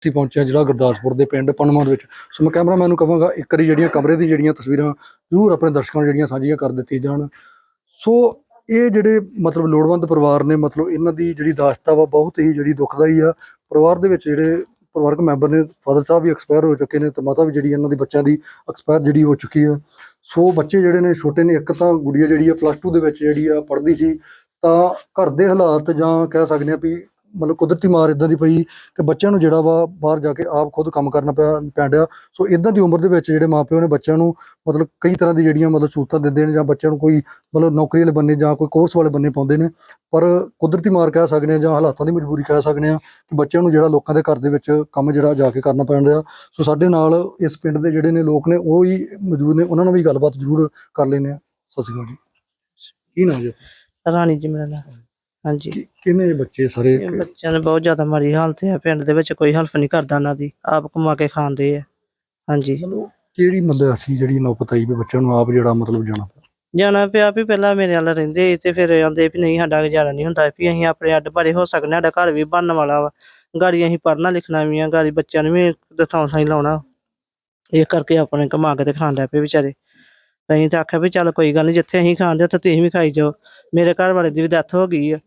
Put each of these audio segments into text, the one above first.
ਅਸੀਂ ਪਹੁੰਚਿਆ ਜਿਹੜਾ ਗੁਰਦਾਸਪੁਰ ਦੇ ਪਿੰਡ ਪਨਮਾ ਵਿੱਚ। ਸੋ ਮੈਂ ਕੈਮਰਾਮੈਨ ਨੂੰ ਕਹਾਂਗਾ, ਇੱਕ ਵਾਰੀ ਜਿਹੜੀਆਂ ਕਮਰੇ ਦੀ ਜਿਹੜੀਆਂ ਤਸਵੀਰਾਂ ਜ਼ਰੂਰ ਆਪਣੇ ਦਰਸ਼ਕਾਂ ਨੂੰ ਜਿਹੜੀਆਂ ਸਾਂਝੀਆਂ ਕਰ ਦਿੱਤੀਆਂ ਜਾਣ। ਸੋ ਇਹ ਜਿਹੜੇ ਮਤਲਬ ਲੋੜਵੰਦ ਪਰਿਵਾਰ ਨੇ, ਮਤਲਬ ਇਹਨਾਂ ਦੀ ਜਿਹੜੀ ਦਾਸਤਾ ਵਾ ਬਹੁਤ ਹੀ ਜਿਹੜੀ ਦੁਖਦਾਈ ਆ। ਪਰਿਵਾਰ ਦੇ ਵਿੱਚ ਜਿਹੜੇ ਪਰਿਵਾਰਕ ਮੈਂਬਰ ਨੇ, ਫਾਦਰ ਸਾਹਿਬ ਵੀ ਐਕਸਪਾਇਰ ਹੋ ਚੁੱਕੇ ਨੇ ਤੇ ਮਾਤਾ ਵੀ ਜਿਹੜੀ ਇਹਨਾਂ ਦੇ ਬੱਚਿਆਂ ਦੀ ਐਕਸਪਾਇਰ ਜਿਹੜੀ ਹੋ ਚੁੱਕੀ ਆ। ਸੋ ਬੱਚੇ ਜਿਹੜੇ ਨੇ, ਛੋਟੇ ਨੇ, ਇੱਕ ਤਾਂ ਗੁੜੀਆ ਜਿਹੜੀ ਆ ਪਲੱਸ 2 ਦੇ ਵਿੱਚ ਜਿਹੜੀ ਆ, ਪੜ੍ਹਦੀ ਸੀ, ਤਾਂ ਘਰ ਦੇ ਹਾਲਾਤ ਜਾਂ ਕਹਿ ਸਕਦੇ ਆ ਵੀ ਮਤਲਬ ਕੁਦਰਤੀ ਮਾਰ ਇਦਾਂ ਦੀ ਪਈ ਕਿ ਬੱਚਿਆਂ ਨੂੰ ਜਿਹੜਾ ਵਾ ਬਾਹਰ ਜਾ ਕੇ ਆਪ ਖੁਦ ਕੰਮ ਕਰਨਾ ਪਿਆ ਪੈਣ ਡਿਆ। ਸੋ ਇਦਾਂ ਦੀ ਉਮਰ ਦੇ ਵਿੱਚ ਜਿਹੜੇ ਮਾਪਿਓ ਨੇ ਬੱਚਿਆਂ ਨੂੰ ਮਤਲਬ ਕਈ ਤਰ੍ਹਾਂ ਦੀ ਜਿਹੜੀਆਂ ਮਤਲਬ ਸਹੂਲਤਾਂ ਦਿੰਦੇ ਨੇ ਜਾਂ ਬੱਚਿਆਂ ਨੂੰ ਕੋਈ ਮਤਲਬ ਨੌਕਰੀ ਵਾਲੇ ਬੰਨੇ ਜਾਂ ਕੋਈ ਕੋਰਸ ਵਾਲੇ ਬੰਨੇ ਪਾਉਂਦੇ ਨੇ, ਪਰ ਕੁਦਰਤੀ ਮਾਰ ਕਹਿ ਸਕਦੇ ਆ ਜਾਂ ਹਾਲਾਤਾਂ ਦੀ ਮਜਬੂਰੀ ਕਹਿ ਸਕਦੇ ਆ ਕਿ ਬੱਚਿਆਂ ਨੂੰ ਜਿਹੜਾ ਲੋਕਾਂ ਦੇ ਘਰ ਦੇ ਵਿੱਚ ਕੰਮ ਜਿਹੜਾ ਜਾ ਕੇ ਕਰਨਾ ਪੈਣ ਰਿਹਾ ਸੋ ਸਾਡੇ ਨਾਲ ਇਸ ਪਿੰਡ ਦੇ ਜਿਹੜੇ ਨੇ ਲੋਕ ਨੇ, ਉਹ ਹੀ ਮੌਜੂਦ ਨੇ। ਉਹਨਾਂ ਨਾਲ ਵੀ ਗੱਲਬਾਤ ਜ਼ਰੂਰ ਕਰ ਲੈਂਦੇ ਆ ਸਤਿ ਸ਼੍ਰੀ ਅਕਾਲ ਜੀ। ਕੀ ਨਾਮ ਜੀ? ਰਾਣੀ ਜੀ ਮੇਰਾ ਨਾਮ। ਹਾਂਜੀ। ਕਿ- ਕਿੰਨੇ ਬੱਚੇ ਸਾਰੇ ਇਹ ਬੱਚਿਆਂ ਦੇ ਬਹੁਤ ਜ਼ਿਆਦਾ ਮਾੜੀ ਹਾਲਤ ਹੈ ਪਿੰਡ ਦੇ ਵਿੱਚ ਕੋਈ ਹੈਲਪ ਨਹੀਂ ਕਰਦਾ ਉਹਨਾਂ ਦੀ ਆਪ ਕਮਾ ਕੇ ਖਾਂਦੇ ਆ। ਹਾਂਜੀ। ਮਤਲਬ ਕਿਹੜੀ ਮਤਲਬ ਅਸੀਂ ਜਿਹੜੀ ਨੌਬਤ ਆਈ ਵੀ ਬੱਚਿਆਂ ਨੂੰ ਆਪ ਜਿਹੜਾ ਮਤਲਬ ਜਾਣਾ ਪਿਆ? ਜਾਣਾ ਪਿਆ ਵੀ ਪਹਿਲਾਂ ਮੇਰੇ ਨਾਲ ਰਹਿੰਦੇ ਸੀ ਤੇ ਫਿਰ ਆਂਦੇ ਵੀ ਨਹੀਂ ਸਾਡਾ ਗੁਜ਼ਾਰਾ ਨਹੀਂ ਹੁੰਦਾ ਵੀ ਅਸੀਂ ਆਪਣੇ ਅੱਡ ਬਾਰੇ ਹੋ ਸਕਦੇ ਹਾਂ, ਸਾਡਾ ਘਰ ਵੀ ਬਣਨ ਵਾਲਾ ਵਾ। ਗਾੜੀ ਅਸੀਂ ਪੜ੍ਹਨਾ ਲਿਖਣਾ ਵੀ ਆ ਗਾੜੀ ਬੱਚਿਆਂ ਨੂੰ ਵੀ ਦਥਾਂ ਸਾਈ ਲਾਉਣਾ। ਇਹ ਕਰਕੇ ਆਪਣੇ ਕਮਾ ਕੇ ਤੇ ਖਾਂਦਾ ਪਏ ਵਿਚਾਰੇ। ਤਾਂ ਅਸੀਂ ਤਾਂ ਆਖਿਆ ਵੀ ਚੱਲ ਕੋਈ ਗੱਲ ਨਹੀਂ ਜਿੱਥੇ ਅਸੀਂ ਖਾਂਦੇ ਉੱਥੇ ਤੁਸੀਂ ਵੀ ਖਾਈ ਜਾਓ। ਮੇਰੇ ਘਰ ਵਾਲੇ ਦੀ ਵੀ ਡੈਥ ਹੋ ਗਈ ਆ।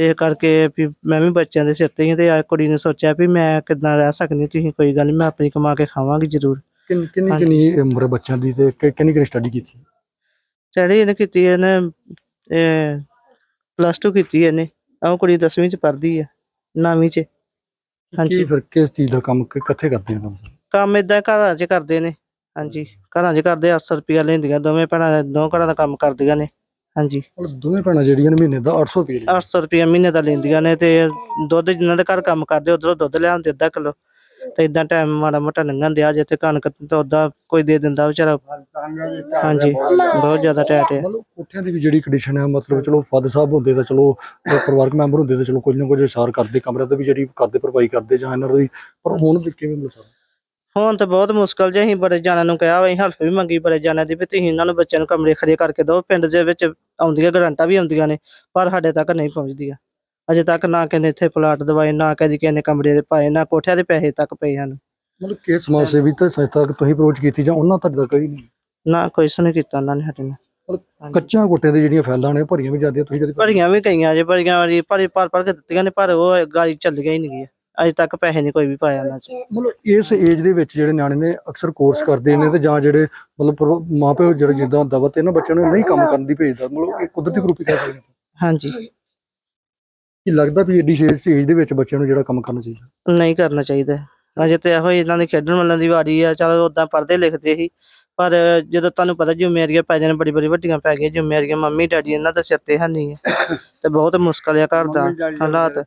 ਇਹ ਕਰਕੇ ਵੀ ਮੈਂ ਵੀ ਬੱਚਿਆਂ ਦੇ ਸਿਰ ਤੇ ਹੀ ਤੇ ਆ ਕੁੜੀ ਨੇ ਸੋਚਿਆ ਵੀ ਮੈਂ ਕਿੱਦਾਂ ਰਹਿ ਸਕਦੀ ਤੁਸੀਂ ਕੋਈ ਗੱਲ ਨਹੀਂ ਮੈਂ ਆਪਣੀ ਕਮਾ ਕੇ ਖਾਵਾਂਗੀ ਜ਼ਰੂਰ। ਕਿੰਨੀ ਕਿੰਨੀ ਹਾਂਜੀ। ਕਿੰਨੀ ਉਮਰ ਹੈ ਬੱਚਿਆਂ ਦੀ ਤੇ ਕਿ- ਕਿੰਨੀ ਕਿੰਨੀ ਸਟੱਡੀ ਕੀਤੀ? ਸਟੱਡੀ ਇਹਨੇ ਕੀਤੀ ਇਹਨੇ ਪਲੱਸ 2 ਕੀਤੀ ਇਹਨੇ ਆਹ ਕੁੜੀ 10ਵੀਂ ਚ ਪੜ੍ਹਦੀ ਆ ਨੌਵੀਂ ਚ। ਹਾਂਜੀ। ਕੀ ਫਿਰ ਕਿਸ ਚੀਜ਼ ਦਾ ਕੰਮ ਕਿ- ਕਿੱਥੇ ਕਰਦੇ ਹੋ ਕੰਮ ਕੰਮ ਇਦਾਂ ਘਰਾਂ 'ਚ ਕਰਦੇ ਨੇ ਹਾਂਜੀ। ਘਰਾਂ 'ਚ ਕਰਦੇ 800 ਰੁਪਿਆ ਲੈਂਦੀਆਂ ਦੋਵੇਂ ਭੈਣਾਂ ਦੋ ਘਰਾਂ ਦਾ ਕੰਮ ਕਰਦੀਆਂ ਨੇ। ਹਾਂਜੀ। ਮਤਲਬ ਦੋਵੇਂ ਭੈਣਾਂ ਜਿਹੜੀਆਂ ਨੇ ਮਹੀਨੇ ਦਾ 800 ਰੁਪਏ 800 ਰੁਪਿਆ ਮਹੀਨੇ ਦਾ ਲੈਂਦੀਆਂ ਨੇ ਤੇ ਦੁੱਧ ਜਿਨ੍ਹਾਂ ਦੇ ਘਰ ਕੰਮ ਕਰਦੇ ਉਧਰੋਂ ਦੁੱਧ ਲਿਆਉਂਦੇ ਅੱਧਾ ਕਿਲੋ। ਤੇ ਇਦਾਂ ਟਾਈਮ ਮਾੜਾ ਮੋਟਾ ਲੰਘਣ ਦਿਆ ਜੇ ਤੇ ਕਣਕ ਤਾਂ ਉਦਾਂ ਕੋਈ ਦੇ ਦਿੰਦਾ ਵਿਚਾਰਾ। ਹਾਂਜੀ ਬਹੁਤ ਜ਼ਿਆਦਾ ਟੈਟ ਹੈ ਮਤਲਬ ਕੋਠਿਆਂ ਦੀ ਵੀ ਜਿਹੜੀ ਕੰਡੀਸ਼ਨ ਹੈ ਮਤਲਬ ਚਲੋ ਫਾਦਰ ਸਾਹਿਬ ਹੁੰਦੇ ਤਾਂ ਚਲੋ ਪਰਿਵਾਰਕ ਮੈਂਬਰ ਹੁੰਦੇ ਤਾਂ ਚਲੋ ਕੁਝ ਨਾ ਕੁਝ ਇਸ਼ਾਰ ਕਰਦੇ ਕਮਰੇ ਤੇ ਵੀ ਜਿਹੜੀ ਕਰਦੇ ਭਰਪਾਈ ਕਰਦੇ ਜਾਂ ਇਹਨਾਂ ਦੀ। ਪਰ ਹੁਣ ਵੀ ਕਿਵੇਂ ਮਿਲ ਸਕਦਾ? ਹੁਣ ਤਾਂ ਬਹੁਤ ਮੁਸ਼ਕਲ ਜੇ ਅਸੀਂ ਬੜੇ ਜਾਣਿਆਂ ਨੂੰ ਕਿਹਾ ਵਾ ਅਸੀਂ ਹਲਫ ਵੀ ਮੰਗੀ ਬੜੇ ਜਾਣਿਆਂ ਦੀ ਵੀ ਤੁਸੀਂ ਇਹਨਾਂ ਨੂੰ ਬੱਚਿਆਂ ਨੂੰ ਕਮਰੇ ਖੜੇ ਕਰਕੇ ਦਿਓ ਪਿੰਡ ਦੇ ਵਿੱਚ ਆਉਂਦੀਆਂ ਗਰੰਟਾਂ ਵੀ ਆਉਂਦੀਆਂ ਨੇ ਪਰ ਸਾਡੇ ਤੱਕ ਨਹੀਂ ਪਹੁੰਚਦੀਆਂ। ਅਜੇ ਤੱਕ ਨਾ ਨੇ ਇੱਥੇ ਪਲਾਟ ਦਵਾਏ ਨਾ ਕਦੀ ਕਿਸੇ ਨੇ ਕਮਰੇ ਦੇ ਪਾਏ ਨਾ ਕੋਠਿਆਂ ਦੇ ਪੈਸੇ ਤੱਕ ਪਏ ਹਨ। ਮਤਲਬ ਕਿ ਸਮਾਜ ਸੇਵੀ ਤੇ ਸੰਸਥਾ ਤੱਕ ਤੁਸੀਂ ਅਪਰੋਚ ਕੀਤੀ ਜਾਂ ਉਹਨਾਂ ਤੱਕ ਕੋਈ ਨਹੀਂ? ਨਾ ਕੋਈ ਸੁਣ ਕੀਤਾ ਉਹਨਾਂ ਨੇ ਸਾਡੇ ਨਾਲ। ਕੱਚਾ ਕੋਟੇ ਦੀ ਜਿਹੜੀਆਂ ਫੈਲਾਂ ਨੇ ਭਰੀਆਂ ਵੀ ਜਾਂਦੀਆਂ ਤੁਸੀਂ ਕਦੇ ਭਰੀਆਂ ਵੀ ਗਈਆਂ ਜੇ ਭਰੀਆਂ ਵਾਰੀ ਭਰੀ ਭਰ ਭਰ ਕੇ ਦਿੱਤੀਆਂ ਨੇ ਪਰ ਉਹ ਗਾੜੀ ਚੱਲ ਗਈ ਨਹੀਂ ਗਈ ਅਜੇ ਤੱਕ ਪੈਸੇ ਨਹੀਂ ਕੋਈ ਵੀ ਪਾਇਆ ਉਹਨਾਂ ਚ। ਮਤਲਬ ਇਸ ਏਜ ਦੇ ਵਿੱਚ ਜਿਹੜੇ ਨਿਆਣੇ ਨੇ ਅਕਸਰ ਕੋਰਸ ਕਰਦੇ ਨੇ ਤੇ ਜਾਂ ਜਿਹੜੇ ਮਤਲਬ ਪਰਿਵਾ- ਮਾਪਿਓ ਜਿਹੜੇ ਜਿੱਦਾਂ ਹੁੰਦਾ ਵਾ ਤੇ ਇਹਨਾਂ ਬੱਚਿਆਂ ਨੂੰ ਨਹੀਂ ਕੰਮ ਕਰਨ ਦੀ ਭੇਜਦਾ। ਮਤਲਬ ਇਹ ਕੁਦਰਤੀ ਗਰੁੱਪ ਹੀ ਕਹਿ ਸਕਦੇ ਹਾਂ ਹਾਂਜੀ। ਕੀ ਲੱਗਦਾ ਵੀ ਏਡੀ ਏਜ ਦੇ ਵਿੱਚ ਬੱਚਿਆਂ ਨੂੰ ਜਿਹੜਾ ਕੰਮ ਕਰਨਾ ਚਾਹੀਦਾ? ਨਹੀਂ ਕਰਨਾ ਚਾਹੀਦਾ। ਅਜੇ ਤੇ ਇਹੋ ਹੀ ਇਹਨਾਂ ਦੇ ਖੇਡਣ ਵਾਲਿਆਂ ਦੀ ਵਾਰੀ ਆ। ਚਲੋ ਉਦਾਂ ਪੜ੍ਹਦੇ ਲਿਖਦੇ ਸੀ। ਪਰ ਜਦੋਂ ਤੁਹਾਨੂੰ ਪਤਾ ਜ਼ਿੰਮੇਵਾਰੀਆਂ ਪੈ ਜਾਣ ਬੜੀ ਬੜੀ ਵੱਡੀਆਂ ਪੈ ਗਈਆਂ। ਜ਼ਿੰਮੇਵਾਰੀਆਂ ਮੰਮੀ ਡੈਡੀ ਇਹਨਾਂ ਦੇ ਸਿਰ ਤੇ ਹੈ ਨਹੀਂ ਹੈ ਤੇ ਬਹੁਤ ਮੁਸ਼ਕਲ ਆ ਘਰ ਦਾ ਹਾਲਾਤ।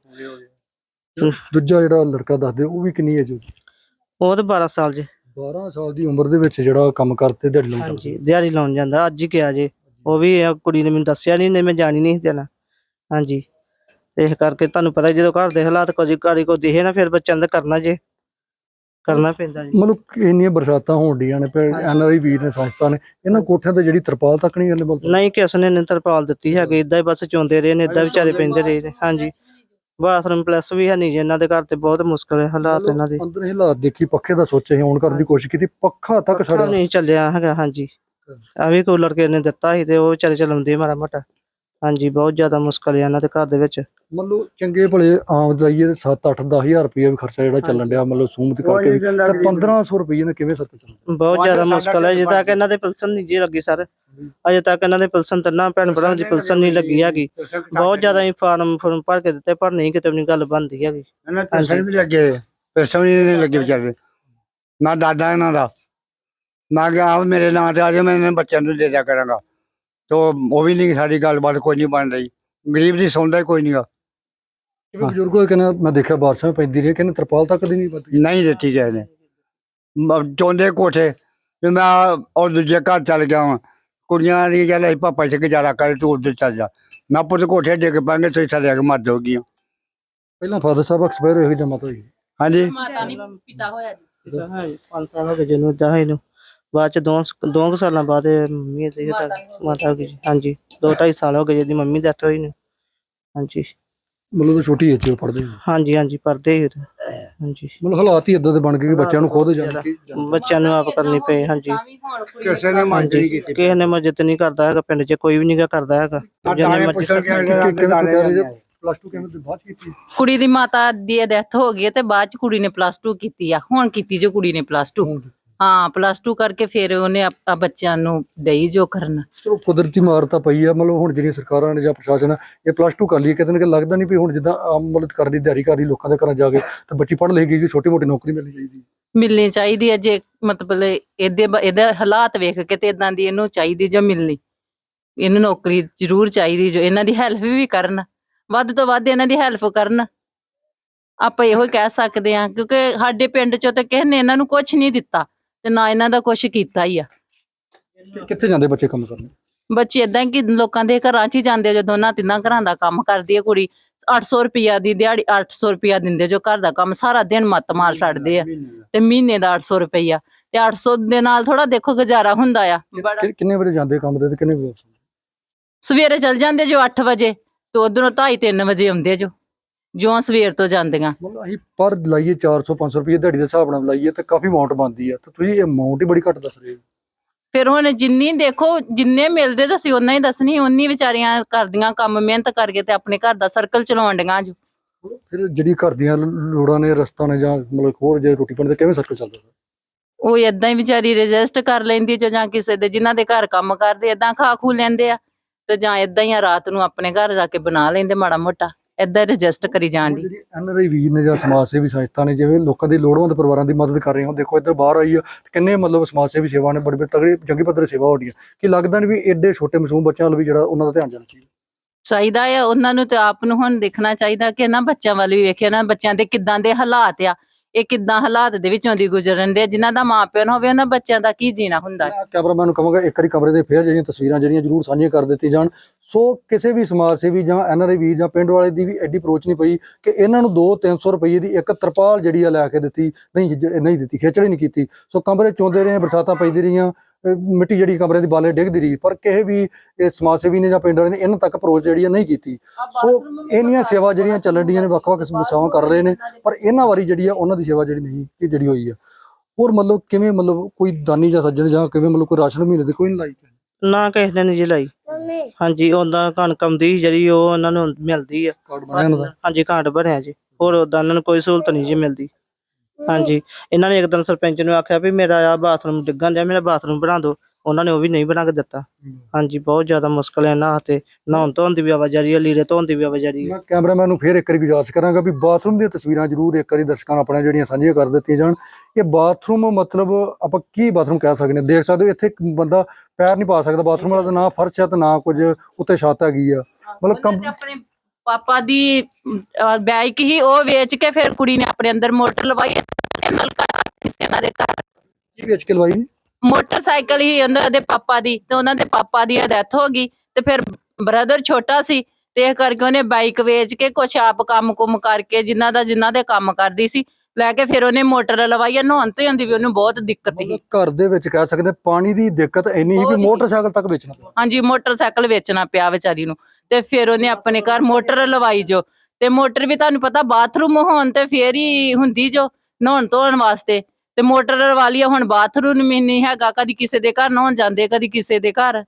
ਦੂਜਾ ਜਿਹੜਾ ਲੜਕਾ ਦੱਸਦੇ ਉਹ ਵੀ ਕਿੰਨੀ ਏਜ ਉਹ ਤਾਂ 12 ਸਾਲ ਜੇ। 12 ਸਾਲ ਦੀ ਉਮਰ ਦੇ ਵਿੱਚ ਜਿਹੜਾ ਕੰਮ ਕਰਤੇ ਦਿਹਾੜੀ ਲਾਉਂਦਾ ਹਾਂਜੀ ਦਿਹਾੜੀ ਲਾਉਣ ਜਾਂਦਾ ਅੱਜ ਹੀ ਗਿਆ ਜੇ। ਉਹ ਵੀ ਇਹ ਕੁੜੀ ਨੇ ਮੈਨੂੰ ਦੱਸਿਆ ਨਹੀਂ ਨਹੀਂ ਮੈਂ ਜਾਣੀ ਨਹੀਂ ਦੇਣਾ ਹਾਂਜੀ। ਤੇ ਇਸ ਕਰਕੇ ਤੁਹਾਨੂੰ ਪਤਾ ਜਦੋਂ ਘਰ ਦੇ ਹਾਲਾਤ ਕੁਝ ਘਰੀ ਕੋ ਦਿਖੇ ਨਾ ਫਿਰ ਬੱਚਿਆਂ ਦਾ ਕਰਨਾ ਜੇ। ਕਰਨਾ ਪੈਂਦਾ ਜੀ। ਮਤਲਬ ਇੰਨੀਆਂ ਬਰਸਾਤਾਂ ਹੋਣ ਡੀਆਂ ਨੇ ਫਿਰ ਐਨਆਰਆਈ ਵੀਰ ਨੇ ਸੰਸਥਾ ਨੇ ਇਹਨਾਂ ਕੋਠਿਆਂ ਤੇ ਜਿਹੜੀ ਤਰਪਾਲ ਤੱਕ ਨਹੀਂ ਇਹਨੇ ਬਲ ਨਹੀਂ ਕਿਸ ਨੇ ਨੇ ਤਰਪਾਲ ਦਿੱਤੀ ਹੈਗੀ ਇਦਾਂ ਹੀ ਬਸ ਚੋਂਦੇ ਰਹੇ ਨੇ ਇਦਾਂ ਵਿਚਾਰੇ ਪੈਂਦੇ ਰਹੇ ਨੇ। ਹਾਂਜੀ। ਬਾਥਰੂਮ ਪਲੱਸ ਵੀ ਹੈ ਨਹੀਂ ਜੀ ਇਹਨਾਂ ਦੇ ਘਰ ਤੇ ਬਹੁਤ ਮੁਸ਼ਕਲ ਹੈ ਹਾਲਾਤ ਇਹਨਾਂ ਦੇ। ਅੰਦਰ ਹਾਲਾਤ ਦੇਖੀ ਪੱਖੇ ਦਾ ਸੋਚੇ ਆਉਣ ਕਰਨ ਦੀ ਕੋਸ਼ਿਸ਼ ਕੀਤੀ ਪੱਖਾ ਤੱਕ ਪੱਖਾ ਸੜਿਆ। ਨਹੀਂ ਚੱਲਿਆ ਹੈਗਾ ਹਾਂਜੀ। ਆ ਵੀ ਕੂਲਰ ਕੇ ਨੇ ਦਿੱਤਾ ਸੀ ਤੇ ਉਹ ਵਿਚਾਰੇ ਚਲਾਉਂਦੇ ਮਾੜਾ ਮੋਟਾ। ਹਾਂਜੀ ਬਹੁਤ ਜ਼ਿਆਦਾ ਮੁਸ਼ਕਲ ਹੈ ਇਹਨਾਂ ਦੇ ਘਰ ਦੇ ਵਿੱਚ। ਮਤਲਬ ਚੰਗੇ ਭਲੇ ਆਮ ਜਾਈਏ 7 8 10000 ਰੁਪਏ ਵੀ ਖਰਚਾ ਜਿਹੜਾ ਚੱਲਣ ਡਿਆ ਮਤਲਬ ਸੂਮਤ ਕਰਕੇ ਤਾਂ 1500 ਰੁਪਏ ਨੇ ਕਿਵੇਂ ਸੱਤ ਚੱਲਦਾ ਬਹੁਤ ਜ਼ਿਆਦਾ ਮੁਸ਼ਕਲ ਹੈ ਜਿੱਦਾਂ ਤੱਕ ਇਹਨਾਂ ਦੇ ਪਿਲਸਨ ਨਹੀਂ ਜੀ ਲੱਗੀ ਸਰ। ਅਜੇ ਤੱਕ ਇਹਨਾਂ ਦੇ ਪਿਲਸਨ ਤਿੰਨਾਂ ਭੈਣ ਭਰਾਵਾਂ ਦੀ ਪਿਲਸਨ ਨਹੀਂ ਲੱਗੀ ਹੈਗੀ। ਬਹੁਤ ਜ਼ਿਆਦਾ ਹੀ ਫਾਰਮ ਫਾਰਮ ਭਰ ਕੇ ਦਿੱਤੇ ਪਰ ਨਹੀਂ ਕਿਤੇ ਵੀ ਗੱਲ ਬਣਦੀ ਹੈਗੀ। ਇਹਨਾਂ ਪੈਸੇ ਵੀ ਲੱਗੇ ਪੈਸੇ ਵੀ ਨਹੀਂ ਲੱਗੇ ਵਿਚਾਰੇ। ਨਾ ਦਾਦਾ ਇਹਨਾਂ ਦਾ। ਮੈਂ ਕਿਹਾ ਆਪ ਮੇਰੇ ਨਾਂ ਤੇ ਆ ਜਾ ਮੈਂ ਇਹਨਾਂ ਬੱਚਿਆਂ ਨੂੰ ਦੇ ਦਿਆ ਕਰਾਂਗਾ। ਤੋ ਉਹ ਵੀ ਨਹੀਂ ਸਾਡੀ ਗੱਲਬਾਤ ਕੋਈ ਨਹੀਂ ਬਣ ਰਹੀ। ਗਰੀਬ ਦੀ ਸੁਣਦਾ ਹੀ ਕੋਈ ਨਹੀਂਗਾ ਕਿਵੇਂ ਬਜ਼ੁਰਗੋ ਕਹਿੰਦਾ ਮੈਂ ਦੇਖਿਆ ਬਾਰਿਸ਼ਾਂ ਪੈਂਦੀ ਰਹੀ ਕਹਿੰਦੇ ਤਰਪਾਲ ਤੱਕ ਦੀ ਨਹੀਂ ਪਤੀ ਨਹੀਂ ਦਿੱਤੀ ਗਏ ਨੇ। ਮ- ਚੋਂਦੇ ਕੋਠੇ ਵੀ ਮੈਂ ਉਹ ਦੂਜੇ ਘਰ ਚੱਲ ਗਿਆ ਵਾਂ। ਕੁੜੀਆਂ ਦੀ ਗੱਲ ਹੈ ਪਾਪਾ ਚ ਗੁਜ਼ਾਰਾ ਕਰੇ ਤੂੰ ਉੱਧਰ ਚੱਲ ਜਾ। ਮੈਂ ਪੁੱਤ ਕੋਠੇ ਡਿੱਗ ਪਾਂਗੇ ਤੁਸੀਂ ਥੱਲੇ ਆ ਕੇ ਮਰ ਜਾਓਗੀ ਪਹਿਲਾਂ ਫਾਦਰ ਸਾਹਿਬ ਐਕਸਪਾਇਰ ਹੋਏ ਜਮਾ ਤੋਂ ਹੀ ਹਾਂਜੀ। ਮਾਤਾ ਨਹੀਂ ਪਿਤਾ ਹੋਇਆ ਜੀ। ਹਾਂਜੀ 5 ਸਾਲ ਹੋ ਗਏ ਜਿਹਨੂੰ ਹੋਏ ਨੂੰ ਬਾਅਦ ਚ ਦੋ ਦੋ ਕੁ ਸਾਲਾਂ ਬਾਅਦ ਇਹ ਮੰਮੀ ਦੀ ਤਾਂ ਮਾਤਾ ਹੋ ਗਈ ਜੀ। ਹਾਂਜੀ ਦੋ ਢਾਈ ਸਾਲ ਹੋ ਗਏ ਜਿਹਦੀ ਮੰਮੀ ਡੈਥ ਹੋਈ ਨੂੰ। ਹਾਂਜੀ। ਮਤਲਬ ਤਾਂ ਛੋਟੀ ਏਜ 'ਚ ਪੜਦੇ ਹਾਂਜੀ ਹਾਂਜੀ ਪੜਦੇ ਹੀ ਉਦੋਂ। ਹਾਂਜੀ। ਮਤਲਬ ਹਾਲਾਤ ਹੀ ਇਦਾਂ ਦੇ ਬਣ ਗਏ ਕਿ ਬੱਚਿਆਂ ਨੂੰ ਖੁਦ ਜਾਣ ਕੇ ਬੱਚਿਆਂ ਨੂੰ ਆਪ ਕਰਨੀ ਪਈ ਹਾਂਜੀ। ਕਿਸੇ ਨੇ ਨਹੀਂ ਕੀਤੀ। ਕਿਸੇ ਨੇ ਮਦਦ ਨਹੀਂ ਕਰਦਾ ਹੈਗਾ ਪਿੰਡ 'ਚ ਕੋਈ ਵੀ ਨਹੀਂ ਗਾ ਕਰਦਾ ਹੈਗਾ। ਜਿਹਨੇ ਮਰਜ਼ੀ ਕੇ ਪਲੱਸ 2 ਕਿਵੇਂ ਬਾਅਦ 'ਚ ਕੀਤੀ? ਕੁੜੀ ਦੀ ਮਾਤਾ ਦੀ ਡੈਥ ਹੋ ਗਈ ਹੈ ਤੇ ਬਾਅਦ ਚ ਕੁੜੀ ਨੇ ਪਲੱਸ 2 ਕੀਤੀ ਆ। ਹੁਣ ਕੀਤੀ ਜੋ ਕੁੜੀ ਨੇ ਪਲੱਸ 2 ਹਾਂ ਪਲੱਸ 2 ਕਰਕੇ ਫਿਰ ਉਹਨੇ ਆ ਬੱਚਿਆਂ ਨੂੰ ਦਈ ਜੋ ਕਰਨ। ਚਲੋ ਕੁਦਰਤੀ ਮਾਰ ਤਾਂ ਪਈ ਆ ਮਤਲਬ ਹੁਣ ਜਿਹੜੀਆਂ ਸਰਕਾਰਾਂ ਨੇ ਜਾਂ ਪ੍ਰਸ਼ਾਸਨ ਆ ਇਹ ਪਲੱਸ 2 ਕਰ ਲਈ ਕਿਤੇ ਨਾ ਕਿਤੇ ਲੱਗਦਾ ਨਹੀਂ ਵੀ ਹੁਣ ਜਿੱਦਾਂ ਆਮ ਮਤਲਬ ਕਰਨ ਦਿਹਾੜੀ ਕਰ ਰਹੀ ਲੋਕਾਂ ਦੇ ਘਰਾਂ ਜਾ ਕੇ ਤਾਂ ਬੱਚੀ ਪੜ੍ਹ ਲੇਗੀ ਕਿ ਛੋਟੀ ਮੋਟੀ ਨੌਕਰੀ ਮਿਲਣੀ ਚਾਹੀਦੀ ਮਿਲਣੀ ਚਾਹੀਦੀ ਹੈ ਜੇ ਮਤਲਬ ਇਹਦੇ ਬ- ਇਹਦੇ ਹਾਲਾਤ ਵੇਖ ਕੇ ਤੇ ਇਦਾਂ ਦੀ ਇਹਨੂੰ ਚਾਹੀਦੀ ਜੋ ਮਿਲਣੀ। ਇਹਨੂੰ ਨੌਕਰੀ ਜ਼ਰੂਰ ਚਾਹੀਦੀ ਜੋ ਇਹਨਾਂ ਦੀ ਹੈਲਪ ਵੀ ਕਰਨ ਵੱਧ ਤੋਂ ਵੱਧ ਇਹਨਾਂ ਦੀ ਹੈਲਪ ਕਰਨ। ਆਪਾਂ ਇਹੋ ਹੀ ਕਹਿ ਸਕਦੇ ਹਾਂ ਕਿਉਂਕਿ ਸਾਡੇ ਪਿੰਡ ਚੋਂ ਤਾਂ ਕਿਸੇ ਨੇ ਇਹਨਾਂ ਨੂੰ ਕੁਝ ਨਹੀਂ ਦਿੱਤਾ। ਤੇ ਨਾ ਇਹਨਾਂ ਦਾ ਕੁਝ ਕੀਤਾ ਹੀ ਆ। ਕਿ- ਕਿੱਥੇ ਜਾਂਦੇ ਬੱਚੇ ਕੰਮ ਕਰਨ? ਬੱਚੇ ਇਦਾਂ ਕਿ ਲੋਕਾਂ ਦੇ ਘਰਾਂ 'ਚ ਹੀ ਜਾਂਦੇ ਆ, ਜੋ ਦੋਨਾਂ ਤਿੰਨਾਂ ਘਰਾਂ ਦਾ ਕੰਮ ਕਰਦੀ ਹੈ ਕੁੜੀ 800 ਰੁਪਿਆ ਦੀ ਦਿਹਾੜੀ 800 ਰੁਪਿਆ ਦਿੰਦੇ ਜੋ ਘਰ ਦਾ ਕੰਮ ਸਾਰਾ ਦਿਨ ਮੱਤ ਮਾਰ ਛੱਡਦੇ ਆ। ਤੇ ਮਹੀਨੇ ਦਾ 800 ਰੁਪਿਆ ਤੇ 800 ਦੇ ਨਾਲ ਥੋੜਾ ਦੇਖੋ ਗੁਜ਼ਾਰਾ ਹੁੰਦਾ ਆ। ਬੜਾ ਕਿ- ਕਿੰਨੇ ਵਜੇ ਜਾਂਦੇ ਕੰਮ ਤੇ ਤੇ ਕਿੰਨੇ ਵਜੇ? ਸਵੇਰੇ ਚਲ ਜਾਂਦੇ ਜੋ 8 ਵਜੇ ਤੇ ਉਧਰੋਂ 2:30 3 ਵਜੇ ਆਉਂਦੇ ਜੋ। ਜਿਉਂ ਸਵੇਰ ਤੋਂ ਜਾਂਦੀਆਂ। ਮਤਲਬ ਅਸੀਂ ਪਰ ਲਾਈਏ 400 500 ਰੁਪਏ ਦਿਹਾੜੀ ਦੇ ਹਿਸਾਬ ਨਾਲ ਲਾਈਏ ਤਾਂ ਕਾਫੀ ਅਮਾਉਂਟ ਬਣਦੀ ਆ। ਤਾਂ ਤੁਸੀਂ ਇਹ ਅਮਾਉਂਟ ਹੀ ਬੜੀ ਘੱਟ ਦੱਸ ਰਹੇ ਹੋ। ਫਿਰ ਹੁਣ ਜਿੰਨੀ ਦੇਖੋ ਜਿੰਨੇ ਮਿਲਦੇ ਤਾਂ ਅਸੀਂ ਉਹਨਾਂ ਹੀ ਦੱਸਣੀ ਉਨੀ ਵਿਚਾਰੀਆਂ ਕਰਦੀਆਂ ਕੰਮ ਮਿਹਨਤ ਕਰਕੇ ਤੇ ਆਪਣੇ ਘਰ ਦਾ ਸਰਕਲ ਚਲਾਉਣ ਡੀਆਂ ਜੋ ਫਿਰ ਜਿਹੜੀ ਘਰ ਦੀਆਂ ਲੋੜਾਂ ਨੇ ਰਸਤਾ ਨੇ ਜਾਂ ਮਤਲਬ ਹੋਰ ਜੇ ਰੋਟੀ ਪਾਣੀ ਦਾ ਕਿਵੇਂ ਸਰਕਲ ਚੱਲਦਾ ਉਹ ਏਦਾਂ ਹੀ ਵਿਚਾਰੀ ਰਜਿਸਟ ਕਰ ਲੈਂਦੀ ਜੋ ਜਾਂ ਕਿਸੇ ਦੇ ਜਿਨ੍ਹਾਂ ਦੇ ਘਰ ਕੰਮ ਕਰਦੇ ਏਦਾਂ ਖਾ ਖੂ ਲੈਂਦੇ ਆ। ਤੇ ਜਾਂ ਏਦਾਂ ਹੀ ਆ ਰਾਤ ਨੂੰ ਆਪਣੇ ਘਰ ਜਾ ਕੇ ਬਣਾ ਲੈਂਦੇ ਮਾੜਾ ਮੋਟਾ। ਏਦਾਂ ਰਜਿਸਟ ਕਰੀ ਜਾਣ ਦੀ। ਜਿਹੜੀ ਐਨਆਰਆਈ ਵੀਰ ਨੇ ਜਾਂ ਸਮਾਜ ਸੇਵੀ ਸੰਸਥਾ ਨੇ ਜਿਵੇਂ ਲੋਕਾਂ ਦੇ ਲੋੜਵੰਦ ਪਰਿਵਾਰਾਂ ਦੀ ਮਦਦ ਕਰ ਰਹੇ ਹੋ ਦੇਖੋ ਇੱਧਰ ਬਾਹਰ ਆਈ ਆ ਤੇ ਕਿੰਨੇ ਮਤਲਬ ਸਮਾਜ ਸੇਵੀ ਸੇਵਾ ਨੇ ਬੜੇ ਬੜੇ ਤਗੜੇ ਜੰਗੀ ਪੱਧਰ ਸੇਵਾ ਹੋ ਰਹੀ ਹੈ ਕਿ ਲੱਗਦਾ ਨਹੀਂ ਵੀ ਐਡੇ ਛੋਟੇ ਮਾਸੂਮ ਬੱਚਿਆਂ ਵੱਲ ਵੀ ਜਿਹੜਾ ਉਹਨਾਂ ਦਾ ਧਿਆਨ ਜਾਣਾ ਚਾਹੀਦਾ? ਚਾਹੀਦਾ ਆ ਉਹਨਾਂ ਨੂੰ ਤੇ ਆਪ ਨੂੰ ਹੁਣ ਦੇਖਣਾ ਚਾਹੀਦਾ ਕਿ ਇਹਨਾਂ ਬੱਚਿਆਂ ਵੱਲ ਵੀ ਵੇਖਿਆ ਨਾ ਬੱਚਿਆਂ ਦੇ ਕਿੱਦਾਂ ਦੇ ਹਾਲਾਤ ਆ। ਇਹ ਕਿੱਦਾਂ ਹਾਲਾਤ ਦੇ ਵਿੱਚੋਂ ਦੀ ਗੁਜ਼ਰਨ ਦੇ, ਜਿਨ੍ਹਾਂ ਦਾ ਮਾਪਿਓ ਨਾ ਹੋਵੇ, ਉਹਨਾਂ ਬੱਚਿਆਂ ਦਾ ਕੀ ਜੀਣਾ ਹੁੰਦਾ ਹੈ। ਮੈਂ ਕੈਮਰਾਮੈਨ ਨੂੰ ਕਹਾਂਗਾ, ਇੱਕ ਵਾਰੀ ਕਮਰੇ ਦੇ ਫੇਰ ਜਿਹੜੀਆਂ ਤਸਵੀਰਾਂ ਜਿਹੜੀਆਂ ਜ਼ਰੂਰ ਸਾਂਝੀਆਂ ਕਰ ਦਿੱਤੀਆਂ ਜਾਣ ਸੋ ਕਿਸੇ ਵੀ ਸਮਾਜ ਸੇਵੀ ਜਾਂ ਐਨਆਰਆਈ ਵੀਰ ਜਾਂ ਪਿੰਡ ਵਾਲੇ ਦੀ ਵੀ ਐਡੀ ਅਪਰੋਚ ਨਹੀਂ ਪਈ ਕਿ ਇਹਨਾਂ ਨੂੰ 2-300 ਰੁਪਏ ਦੀ ਇੱਕ ਤਰਪਾਲ ਜਿਹੜੀ ਆ ਲੈ ਕੇ ਦਿੱਤੀ, ਨਹੀਂ ਜ- ਨਹੀਂ ਦਿੱਤੀ, ਖੇਚੜੀ ਨਹੀਂ ਕੀਤੀ ਸੋ ਕਮਰੇ ਚੋਂਦੇ ਰਹੇ, ਬਰਸਾਤਾਂ ਪੈਂਦੀ ਰਹੀਆਂ ਮਿੱਟੀ ਜਿਹੜੀ ਕਮਰੇ ਦੀ ਬਾਲੇ ਡਿੱਗਦੀ ਰਹੀ ਪਰ ਕਿਸੇ ਵੀ ਇਹ ਸਮਾਜ ਸੇਵੀ ਨੇ ਜਾਂ ਪਿੰਡ ਵਾਲੇ ਨੇ ਇਹਨਾਂ ਤੱਕ ਅਪਰੋਚ ਜਿਹੜੀ ਨਹੀਂ ਕੀਤੀ। ਸੋ ਇਹਨੀਆਂ ਸੇਵਾ ਜਿਹੜੀਆਂ ਚੱਲਣ ਡੀਆਂ ਨੇ ਵੱਖ-ਵੱਖ ਸਮੱਸਿਆਵਾਂ ਕਰ ਰਹੇ ਨੇ ਪਰ ਇਹਨਾਂ ਵਾਰੀ ਜਿਹੜੀ ਆ ਉਹਨਾਂ ਦੀ ਸੇਵਾ ਜਿਹੜੀ ਨਹੀਂ ਇਹ ਜਿਹੜੀ ਹੋਈ ਆ। ਹੋਰ ਮਤਲਬ ਕਿਵੇਂ ਮਤਲਬ ਕੋਈ ਦਾਨੀ ਜਾਂ ਸੱਜਣ ਜਾਂ ਕਿਵੇਂ ਮਤਲਬ ਕੋਈ ਰਾਸ਼ਨ ਮਹੀਨੇ ਦੇ ਕੋਈ ਨਹੀਂ ਲਾਈ? ਨਾ ਕਿਸੇ ਨੇ ਨਹੀਂ ਜੀ ਲਾਈ। ਹਾਂਜੀ ਉਹਦਾ ਕਣਕ ਆਉਂਦੀ ਜਿਹੜੀ ਉਹ ਉਹਨਾਂ ਨੂੰ ਮਿਲਦੀ ਆ। ਹਾਂਜੀ ਕਾਰਡ ਬਣਿਆ ਜੀ। ਹੋਰ ਉਹਨਾਂ ਨੂੰ ਕੋਈ ਸਹੂਲਤ ਨਹੀਂ ਜੀ ਮਿਲਦੀ। ਹਾਂਜੀ। ਇਹਨਾਂ ਨੇ ਇੱਕ ਦਿਨ ਸਰਪੰਚ ਨੂੰ ਆਖਿਆ ਵੀ ਮੇਰਾ ਆ ਬਾਥਰੂਮ ਡਿੱਗਣ ਡਿਆ ਮੇਰਾ ਬਾਥਰੂਮ ਬਣਾ ਦਿਓ। ਉਹਨਾਂ ਨੇ ਉਹ ਵੀ ਨਹੀਂ ਬਣਾ ਕੇ ਦਿੱਤਾ। ਹਾਂਜੀ ਬਹੁਤ ਜ਼ਿਆਦਾ ਮੁਸ਼ਕਲ ਹੈ ਇਹਨਾਂ ਵਾਸਤੇ। ਨਹਾਉਣ ਧੋਣ ਦੀ ਵੀ ਆਵਾਜਾਰੀ ਹੈ ਲੀੜੇ ਧੋਣ ਦੀ ਵੀ ਆਵਾਜਾਰੀ ਹੈ। ਮੈਂ ਕੈਮਰਾਮੈਨ ਨੂੰ ਫੇਰ ਇੱਕ ਵਾਰੀ ਗੁਜ਼ਾਰਿਸ਼ ਕਰਾਂਗਾ ਵੀ ਬਾਥਰੂਮ ਦੀਆਂ ਤਸਵੀਰਾਂ ਜ਼ਰੂਰ ਇੱਕ ਵਾਰੀ ਦਰਸ਼ਕਾਂ ਨਾਲ ਆਪਣੀਆਂ ਜਿਹੜੀਆਂ ਸਾਂਝੀਆਂ ਕਰ ਦਿੱਤੀਆਂ ਜਾਣ। ਇਹ ਬਾਥਰੂਮ ਮਤਲਬ ਆਪਾਂ ਕੀ ਬਾਥਰੂਮ ਕਹਿ ਸਕਦੇ ਹਾਂ? ਦੇਖ ਸਕਦੇ ਹੋ ਇੱਥੇ ਇੱਕ ਬੰਦਾ ਪੈਰ ਨਹੀਂ ਪਾ ਸਕਦਾ। ਬਾਥਰੂਮ ਵਾਲਾ ਤਾਂ ਨਾ ਫਰਸ਼ ਹੈ ਤੇ ਨਾ ਕੁਝ ਉੱਤੇ ਛੱਤ ਹੈਗੀ ਆ। ਮਤਲਬ ਆਪਣੇ ਪਾਪਾ ਦੀ ਬਾਈਕ ਹੀ ਉਹ ਵੇਚ ਕੇ ਫਿਰ ਕੁੜੀ ਨੇ ਆਪਣੇ ਅੰਦਰ ਮੋਟਰ ਲਵਾਈ ਕਿਸੇ ਦੇ ਘਰ ਕੀ ਵੇਚ ਕੇ ਲਵਾਈ? ਮੋਟਰਸਾਈਕਲ ਹੀ ਉਹਨਾਂ ਦੇ ਪਾਪਾ ਦੀ ਤੇ ਉਹਨਾਂ ਦੇ ਪਾਪਾ ਦੀ ਡੈਥ ਹੋ ਗਈ ਤੇ ਫਿਰ ਬ੍ਰਦਰ ਛੋਟਾ ਸੀ ਤੇ ਇਹ ਕਰਕੇ ਉਹਨੇ ਬਾਈਕ ਵੇਚ ਕੇ ਕੁਛ ਆਪ ਕੰਮ ਕੁਮ ਕਰਕੇ ਜਿਨ੍ਹਾਂ ਦਾ ਜਿਨ੍ਹਾਂ ਦੇ ਕੰਮ ਕਰਦੀ ਸੀ ਲੈ ਕੇ ਫਿਰ ਉਹਨੇ ਮੋਟਰ ਲਵਾਈ ਆ ਨਹਾਉਣ ਤੇ ਹੁੰਦੀ ਵੀ ਉਹਨੂੰ ਬਹੁਤ ਦਿੱਕਤ ਸੀ ਘਰ ਦੇ ਵਿੱਚ ਕਹਿ ਸਕਦੇ ਪਾਣੀ ਦੀ ਦਿੱਕਤ ਇੰਨੀ ਸੀ ਵੀ। ਮੋਟਰਸਾਈਕਲ ਤੱਕ ਵੇਚਣਾ ਪਿਆ ਹਾਂਜੀ ਮੋਟਰਸਾਈਕਲ ਵੇਚਣਾ ਪਿਆ ਵਿਚਾਰੀ ਨੂੰ ਤੇ ਫਿਰ ਉਹਨੇ ਆਪਣੇ ਘਰ ਮੋਟਰ ਲਵਾਈ ਜੋ। ਤੇ ਮੋਟਰ ਵੀ ਤੁਹਾਨੂੰ ਪਤਾ ਬਾਥਰੂਮ ਹੋਣ ਤੇ ਫੇਰ ਹੀ ਹੁੰਦੀ ਜੋ ਨਹਾਉਣ ਧੋਣ ਵਾਸਤੇ। ਤੇ ਮੋਟਰ ਆ, ਹੁਣ ਬਾਥਰੂਮ ਵੀ ਨਹੀਂ ਹੈਗਾ। ਕਦੀ ਕਿਸੇ ਦੇ ਘਰ ਨਹਾਉਣ ਜਾਂਦੇ ਕਦੀ ਕਿਸੇ ਦੇ ਘਰ।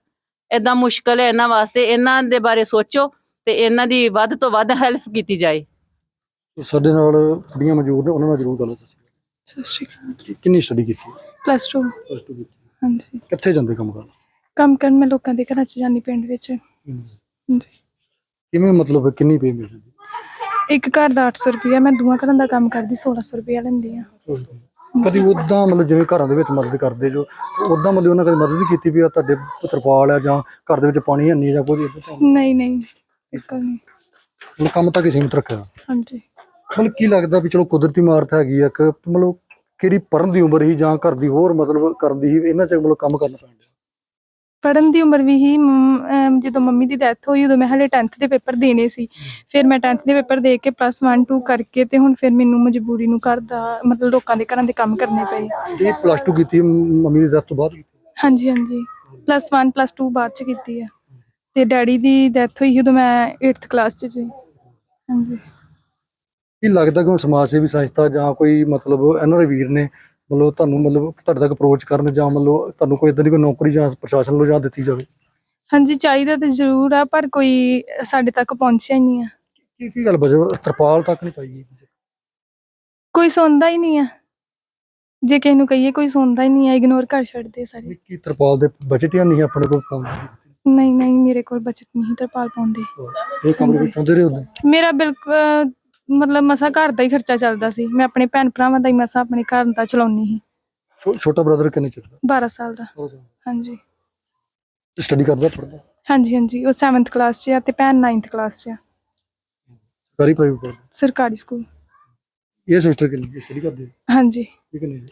ਏਦਾਂ ਮੁਸ਼ਕਲ ਹੈ ਇਹਨਾਂ ਵਾਸਤੇ। ਇਹਨਾਂ ਦੇ ਬਾਰੇ ਸੋਚੋ ਤੇ ਇਹਨਾਂ ਦੀ ਵੱਧ ਤੋਂ ਵੱਧ ਹੈਲਪ ਕੀਤੀ ਜਾਏ। ਸਾਡੇ ਨਾਲ ਕੁੜੀਆਂ ਮੌਜੂਦ ਨੇ ਉਹਨਾਂ ਨਾਲ ਜ਼ਰੂਰ ਗੱਲ ਸਤਿ ਸ਼੍ਰੀ ਅਕਾਲ। ਕਿ- ਕਿੰਨੀ ਸਟੱਡੀ ਕੀਤੀ? ਪਲੱਸ 2 ਪਲੱਸ ਟੂ ਕੀਤੀ। ਹਾਂਜੀ। ਕਿੱਥੇ ਜਾਂਦੇ ਕੰਮ ਕਰਨ ਕੰਮ ਕਰਨ ਮੈਂ ਲੋਕਾਂ ਦੇ ਘਰਾਂ 'ਚ ਜਾਂਦੀ ਪਿੰਡ ਵਿੱਚ। ਹਾਂਜੀ ਕਿਵੇਂ ਮਤਲਬ ਕਿੰਨੀ ਪੇ ਮਿਲਦੀ ਇੱਕ ਘਰ ਦਾ 800 ਰੁਪਇਆ ਮੈਂ ਦੂਆਂ ਘਰਾਂ ਦਾ ਕੰਮ ਕਰਦੀ 1600 ਰੁਪਇਆ ਲੈਂਦੀ ਆ ਕਦੀ ਉਦਾਂ ਮਤਲਬ ਜਿਵੇਂ ਘਰਾਂ ਦੇ ਵਿੱਚ ਮਦਦ ਕਰਦੇ ਜੋ ਉਦਾਂ ਮਤਲਬ ਉਹਨਾਂ ਕਦੇ ਮਦਦ ਵੀ ਕੀਤੀ ਵੀ ਆ ਤੁਹਾਡੇ ਤਰਪਾਲ ਆ ਜਾਂ ਘਰ ਦੇ ਵਿੱਚ ਪਾਣੀ ਹੈ ਨਹੀਂ ਜਾਂ ਕੋਈ ਨਹੀਂ ਨਹੀਂ ਬਿਲਕੁਲ ਨਹੀਂ। ਹੁਣ ਕੰਮ ਤਾਂ ਕਿਸੇ ਸੀਮਿਤ ਰੱਖਿਆ। ਹਾਂਜੀ। ਮਤਲਬ ਕੀ ਲੱਗਦਾ ਵੀ ਚਲੋ ਕੁਦਰਤੀ ਮਾਰਤ ਹੈਗੀ ਆ ਇੱਕ ਮਤਲਬ ਕਿਹੜੀ ਪੜਨ ਦੀ ਉਮਰ ਹੀ ਜਾਂ ਘਰ ਦੀ ਹੋਰ ਮਤਲਬ ਕਰਨ ਦੀ ਸੀ ਇਹਨਾਂ ਚ ਮਤਲਬ ਕੰਮ ਕਰਨਾ ਪੈਂਦਾ ਪੜਨ ਦੀ ਉਮਰ ਵੀ ਹੀ ਜਦੋਂ ਮੰਮੀ ਦੀ ਡੈਥ ਹੋਈ ਉਦੋਂ ਮੈਂ ਹਲੇ 10th ਦੇ ਪੇਪਰ ਦੇਣੇ ਸੀ। ਫਿਰ ਮੈਂ 10th ਦੇ ਪੇਪਰ ਦੇ ਕੇ ਪਲੱਸ 1 2 ਕਰਕੇ ਤੇ ਹੁਣ ਫਿਰ ਮੈਨੂੰ ਮਜਬੂਰੀ ਨੂੰ ਘਰ ਦਾ ਮਤਲਬ ਲੋਕਾਂ ਦੇ ਘਰਾਂ ਦੇ ਕੰਮ ਕਰਨੇ ਪਏ। ਜਿਹੜੀ ਪਲੱਸ 2 ਕੀਤੀ ਮੰਮੀ ਦੀ death ਤੋਂ ਬਾਅਦ ਹਾਂਜੀ ਹਾਂਜੀ। ਪਲੱਸ 1 ਪਲੱਸ 2 ਬਾਅਦ ਚ ਕੀਤੀ ਆ। ਤੇ ਡੈਡੀ ਦੀ ਡੈਥ ਹੋਈ ਉਦੋਂ ਮੈਂ 8th ਕਲਾਸ ਚ ਸੀ। ਹਾਂਜੀ। ਕੀ ਲੱਗਦਾ ਕਿ ਸਮਾਜ ਸੇਵੀ ਸੰਸਥਾ ਜਾਂ ਕੋਈ ਮਤਲਬ ਇਹਨਾਂ ਦੇ ਵੀਰ ਨੇ ਮਤਲਬ ਤੁਹਾਨੂੰ ਮਤਲਬ ਤੁਹਾਡੇ ਤੱਕ ਅਪਰੋਚ ਕਰਨ ਜਾਂ ਮਤਲਬ ਤੁਹਾਨੂੰ ਕੋਈ ਇਦਾਂ ਦੀ ਕੋਈ ਨੌਕਰੀ ਜਾਂ ਪ੍ਰਸ਼ਾਸਨ ਵੱਲੋਂ ਜਾਂ ਦਿੱਤੀ ਜਾਵੇ? ਹਾਂਜੀ ਚਾਹੀਦਾ ਤੇ ਜ਼ਰੂਰ ਆ ਪਰ ਕੋਈ ਸਾਡੇ ਤੱਕ ਪਹੁੰਚਿਆ ਹੀ ਨਹੀਂ ਆ। ਕੀ ਕੀ ਗੱਲ ਬਜੇ? ਤਰਪਾਲ ਤੱਕ ਨਹੀਂ ਪਾਈ ਗਈ ਕੋਈ ਸੁਣਦਾ ਹੀ ਨਹੀਂ ਆ। ਜੇ ਕਿਸੇ ਨੂੰ ਕਹੀਏ ਕੋਈ ਸੁਣਦਾ ਹੀ ਨਹੀਂ ਆ ਇਗਨੋਰ ਕਰ ਛੱਡਦੇ ਸਾਰੇ। ਕੀ ਤਰਪਾਲ ਦੇ ਬਜਟ ਜਾਂ ਨਹੀਂ ਆਪਣੇ ਕੋਲ ਪਾਉਂਦੇ ਨਹੀਂ ਨਹੀਂ ਮੇਰੇ ਕੋਲ ਬਚਤ ਨਹੀਂ ਤਰਪਾਲ ਪਾਉਂਦੇ। ਇਹ ਕਮਰੇ ਵਿੱਚ ਪਾਉਂਦੇ ਰਹੇ ਉਦੋਂ ਮੇਰਾ ਬਿਲਕੁਲ ਮਤਲਬ ਮਸਾ ਘਰ ਦਾ ਹੀ ਖਰਚਾ ਚੱਲਦਾ ਸੀ। ਮੈਂ ਆਪਣੇ ਭੈਣ ਭਰਾਵਾਂ ਦਾ ਹੀ ਮਸਾ ਆਪਣੇ ਘਰ ਦਾ ਚਲਾਉਣੀ ਸੀ। ਛੋ- ਛੋਟਾ ਬ੍ਰਦਰ ਕਿੰਨੇ ਚਿਰ 12 ਸਾਲ ਦਾ। ਹਾਂਜੀ। ਸਟੱਡੀ ਕਰਦਾ ਪੜਦਾ ਹਾਂਜੀ ਹਾਂਜੀ। ਉਹ 7th ਕਲਾਸ 'ਚ ਆ ਤੇ ਭੈਣ 9th ਕਲਾਸ 'ਚ ਆ। ਸਰਕਾਰੀ ਪ੍ਰਾਈਵੇਟ ਸਰਕਾਰੀ ਸਕੂਲ ਇਹ ਸਿਸਟਰ ਕਿੰਨੀ ਸਟੱਡੀ ਕਰਦੇ? ਹਾਂਜੀ। ਇਹ ਕਿੰਨੇ ਜੀ?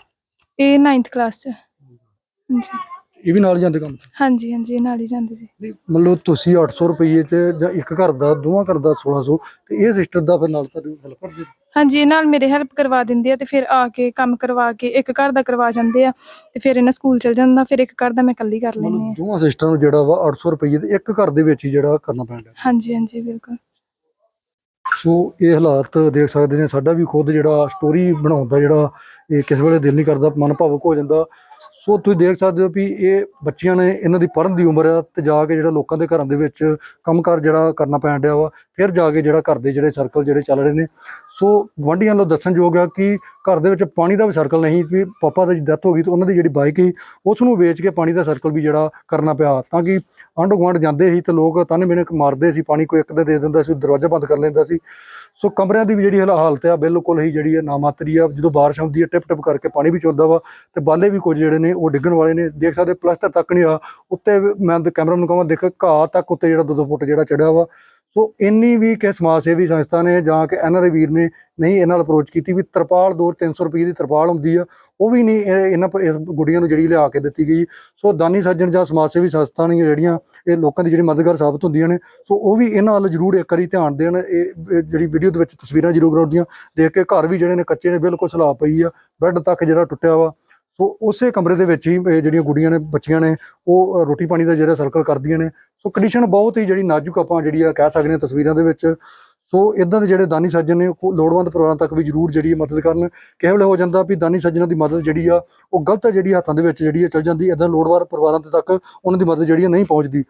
ਇਹ 9th ਕਲਾਸ 'ਚ ਆ। ਹਾਂਜੀ। ਇਹ ਵੀ ਨਾਲ ਜਾਂਦੇ ਕੰਮ? ਤੇ ਹਾਂਜੀ ਹਾਂਜੀ ਇਹ ਨਾਲ ਹੀ ਜਾਂਦੇ ਸੀ ਨਹੀਂ, ਮਤਲਬ ਤੁਸੀਂ 800 ਰੁਪਏ ਚ ਜਾਂ ਇੱਕ ਘਰ ਦਾ ਦੋਵਾਂ ਘਰ ਦਾ 1600 ਤੇ ਇਹ ਸਿਸਟਰ ਦਾ ਫਿਰ ਨਾਲ ਤੁਹਾਨੂੰ ਹੈਲਪ ਕਰਦੇ ਹਾਂਜੀ ਇਹ ਨਾਲ ਮੇਰੇ ਹੈਲਪ ਕਰਵਾ ਦਿੰਦੇ ਆ ਤੇ ਫਿਰ ਆ ਕੇ ਕੰਮ ਕਰਵਾ ਕੇ ਇੱਕ ਘਰ ਦਾ ਕਰਵਾ ਜਾਂਦੇ ਆ ਤੇ ਫਿਰ ਇਹਨਾਂ ਸਕੂਲ ਚਲ ਜਾਂਦਾ ਫਿਰ ਇੱਕ ਘਰ ਦਾ ਮੈਂ ਇਕੱਲੀ ਕਰ ਲੈਂਦੀ ਮਤਲਬ ਆ ਦੋਵਾਂ ਸਿਸਟਰਾਂ ਨੂੰ ਜਿਹੜਾ ਵਾ 800 ਰੁਪਏ ਤੇ ਇੱਕ ਘਰ ਦੇ ਵਿੱਚ ਹੀ ਜਿਹੜਾ ਕਰਨਾ ਪੈਂਦਾ। ਹਾਂਜੀ ਹਾਂਜੀ ਬਿਲਕੁਲ। ਸੋ ਇਹ ਹਾਲਾਤ ਦੇਖ ਸਕਦੇ ਨੇ ਸਾਡਾ ਵੀ ਖੁਦ ਜਿਹੜਾ ਸਟੋਰੀ ਬਣਾਉਣ ਦਾ ਜਿਹੜਾ ਇਹ ਕਿਸੇ ਵੇਲੇ ਦਿਲ ਨਹੀਂ ਕਰਦਾ ਮਨ ਭਾਵੁਕ ਹੋ ਜਾਂਦਾ ਸੋ ਤੁਸੀਂ ਦੇਖ ਸਕਦੇ ਹੋ ਵੀ ਇਹ ਬੱਚਿਆਂ ਨੇ ਇਹਨਾਂ ਦੀ ਪੜ੍ਹਨ ਦੀ ਉਮਰ ਆ ਤੇ ਜਾ ਕੇ ਜਿਹੜਾ ਲੋਕਾਂ ਦੇ ਘਰਾਂ ਦੇ ਵਿੱਚ ਕੰਮਕਾਰ ਜਿਹੜਾ ਕਰਨਾ ਪੈਣ ਡਿਆ ਵਾ, ਫਿਰ ਜਾ ਕੇ ਜਿਹੜਾ ਘਰ ਦੇ ਜਿਹੜੇ ਸਰਕਲ ਜਿਹੜੇ ਚੱਲ ਰਹੇ ਨੇ। ਸੋ ਗੁਆਂਢੀਆਂ ਨੂੰ ਦੱਸਣਯੋਗ ਆ ਕਿ ਘਰ ਦੇ ਵਿੱਚ ਪਾਣੀ ਦਾ ਵੀ ਸਰਕਲ ਨਹੀਂ, ਵੀ ਪਾਪਾ ਦੀ ਡੈਥ ਹੋ ਗਈ ਤਾਂ ਉਹਨਾਂ ਦੀ ਜਿਹੜੀ ਬਾਈਕ ਸੀ, ਉਸ ਨੂੰ ਵੇਚ ਕੇ ਪਾਣੀ ਦਾ ਸਰਕਲ ਵੀ ਜਿਹੜਾ ਕਰਨਾ ਪਿਆ ਤਾਂ ਕਿ ਆਂਢ ਗੁਆਂਢ ਜਾਂਦੇ ਸੀ ਤੇ ਲੋਕ ਤਾਨੇ ਬਿਨੇ ਮਾਰਦੇ ਸੀ, ਪਾਣੀ ਕੋਈ ਇੱਕ ਦੇ ਦੇ ਦਿੰਦਾ ਸੀ, ਦਰਵਾਜ਼ਾ ਬੰਦ ਕਰ ਲੈਂਦਾ ਸੀ। ਸੋ ਕਮਰਿਆਂ ਦੀ ਵੀ ਜਿਹੜੀ ਹਾਲ- ਹਾਲਤ ਆ, ਬਿਲਕੁਲ ਹੀ ਜਿਹੜੀ ਹੈ ਨਾਮਾਤਰੀ ਆ। ਜਦੋਂ ਬਾਰਿਸ਼ ਆਉਂਦੀ ਹੈ ਟਿਪ ਟਿਪ ਕਰਕੇ ਪਾਣੀ ਵੀ ਚੋਂਦਾ ਵਾ ਤੇ ਬਾਲੇ ਵੀ ਕੁਝ ਜਿਹੜੇ ਨੇ ਉਹ ਡਿੱਗਣ ਵਾਲੇ ਨੇ। ਦੇਖ ਸਕਦੇ ਪਲਸਟਰ ਤੱਕ ਨਹੀਂ ਆ, ਉੱਤੇ ਵੀ ਮੈਂ ਕੈਮਰਾ ਨੂੰ ਕਹਾਂ ਦੇਖ ਘਾਹ ਤੱਕ ਉੱਤੇ ਜਿਹੜਾ ਦੋ ਦੋ ਫੁੱਟ ਜਿਹੜਾ ਚੜਿਆ ਵਾ। ਸੋ ਇੰਨੀ ਵੀ ਕਿ ਸਮਾਜ ਸੇਵੀ ਸੰਸਥਾ ਨੇ ਜਾਂ ਕਿ ਐਨਆਰਆਈ ਵੀਰ ਨੇ ਨਹੀਂ ਇਹਨਾਂ ਨਾਲ ਅਪਰੋਚ ਕੀਤੀ ਵੀ ਤਰਪਾਲ ਦੋ 300 ਰੁਪਏ ਦੀ ਤਰਪਾਲ ਹੁੰਦੀ ਆ, ਉਹ ਵੀ ਨਹੀਂ, ਇਹ- ਇਹਨਾਂ ਪ- ਇਸ ਗੁੱਡੀਆਂ ਨੂੰ ਜਿਹੜੀ ਲਿਆ ਕੇ ਦਿੱਤੀ ਗਈ। ਸੋ ਦਾਨੀ ਸੱਜਣ ਜਾਂ ਸਮਾਜ ਸੇਵੀ ਸੰਸਥਾ ਨੇ ਜਿਹੜੀਆਂ, ਇਹ ਲੋਕਾਂ ਦੀ ਜਿਹੜੀ ਮਦਦਗਾਰ ਸਾਬਤ ਹੁੰਦੀਆਂ ਨੇ, ਸੋ ਉਹ ਵੀ ਇਹਨਾਂ ਵੱਲ ਜ਼ਰੂਰ ਇੱਕ ਵਾਰੀ ਧਿਆਨ ਦੇਣ। ਇਹ ਜਿਹੜੀ ਵੀਡੀਓ ਦੇ ਵਿੱਚ ਤਸਵੀਰਾਂ ਜ਼ਰੂਰ ਆਉਂਦੀਆਂ ਦੇਖ ਕੇ ਘਰ ਵੀ ਜਿਹੜੇ ਨੇ ਕੱਚੇ ਨੇ, ਬਿਲਕੁਲ ਸਲਾਬ ਪਈ ਆ। ਬੈੱਡ ਤੱਕ ਜਿਹੜਾ ਟੁੱਟਿਆ ਵਾ ਸੋ ਉਸੇ ਕਮਰੇ ਦੇ ਵਿੱਚ ਹੀ ਇਹ ਜਿਹੜੀਆਂ ਗੁੱਡੀਆਂ ਨੇ, ਬੱਚੀਆਂ ਨੇ, ਉਹ ਰੋਟੀ ਪਾਣੀ ਦਾ ਜਿਹੜਾ ਸਰਕਲ ਕਰਦੀਆਂ ਨੇ। ਸੋ ਕੰਡੀਸ਼ਨ ਬਹੁਤ ਹੀ ਜਿਹੜੀ ਨਾਜ਼ੁਕ ਆਪਾਂ ਜਿਹੜੀ ਆ ਕਹਿ ਸਕਦੇ ਹਾਂ ਤਸਵੀਰਾਂ ਦੇ ਵਿੱਚ। ਸੋ ਇਦਾਂ ਦੇ ਜਿਹੜੇ ਦਾਨੀ ਸੱਜਣ ਨੇ, ਉਹ ਲੋੜਵੰਦ ਪਰਿਵਾਰਾਂ ਤੱਕ ਵੀ ਜ਼ਰੂਰ ਜਿਹੜੀ ਮਦਦ ਕਰਨ। ਕਿਸੇ ਵੇਲੇ ਹੋ ਜਾਂਦਾ ਵੀ ਦਾਨੀ ਸੱਜਣਾਂ ਦੀ ਮਦਦ ਜਿਹੜੀ ਆ, ਉਹ ਗਲਤ ਜਿਹੜੀ ਹੱਥਾਂ ਦੇ ਵਿੱਚ ਜਿਹੜੀ ਆ ਚਲ ਜਾਂਦੀ ਇਦਾਂ ਲੋੜਵੰਦ ਪਰਿਵਾਰਾਂ ਦੇ ਤੱਕ ਉਹਨਾਂ ਦੀ ਮਦਦ ਜਿਹੜੀ ਆ ਨਹੀਂ ਪਹੁੰਚਦੀ।